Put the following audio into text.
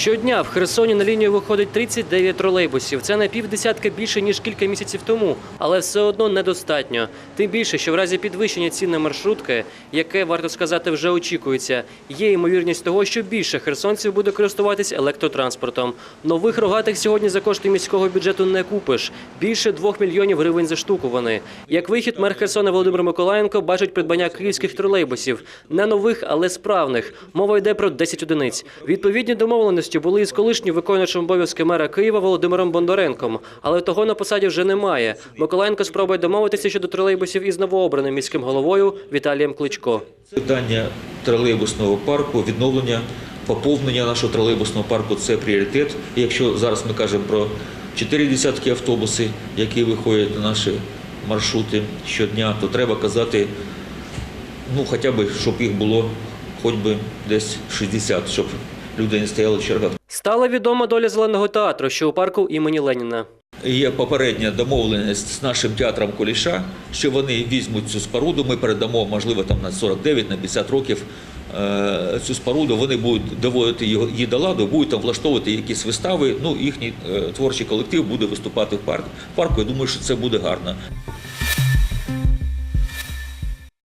Щодня в Херсоні на лінію виходить 39 тролейбусів. Це на півдесятка більше ніж кілька місяців тому, але все одно недостатньо. Тим більше, що в разі підвищення цін на маршрутки, яке варто сказати, вже очікується, є ймовірність того, що більше херсонців буде користуватись електротранспортом. Нових рогатих сьогодні за кошти міського бюджету не купиш. Більше двох мільйонів гривень за штуку вони. Як вихід, мер Херсона Володимир Миколаєнко бачить придбання київських тролейбусів. Не нових, але справних. Мова йде про 10 одиниць. Відповідні домовленості були із колишнім виконуючим обов'язки мера Києва Володимиром Бондаренком, але того на посаді вже немає. Миколаєнко спробує домовитися щодо тролейбусів із новообраним міським головою Віталієм Кличко. Питання тролейбусного парку, відновлення, поповнення нашого тролейбусного парку це пріоритет. Якщо зараз ми кажемо про чотири десятки автобуси, які виходять на наші маршрути щодня, то треба казати, ну хоча б, щоб їх було хоч би десь 60, щоб люди не стояли в чергах. Стала відома доля зеленого театру, що у парку імені Леніна. Є попередня домовленість з нашим театром Куліша, що вони візьмуть цю споруду. Ми передамо, можливо, там на 49, на 50 років е, цю споруду. Вони будуть доводити її до ладу, будуть там влаштовувати якісь вистави. Ну, їхній е, творчий колектив буде виступати в парку. В парку я думаю, що це буде гарно.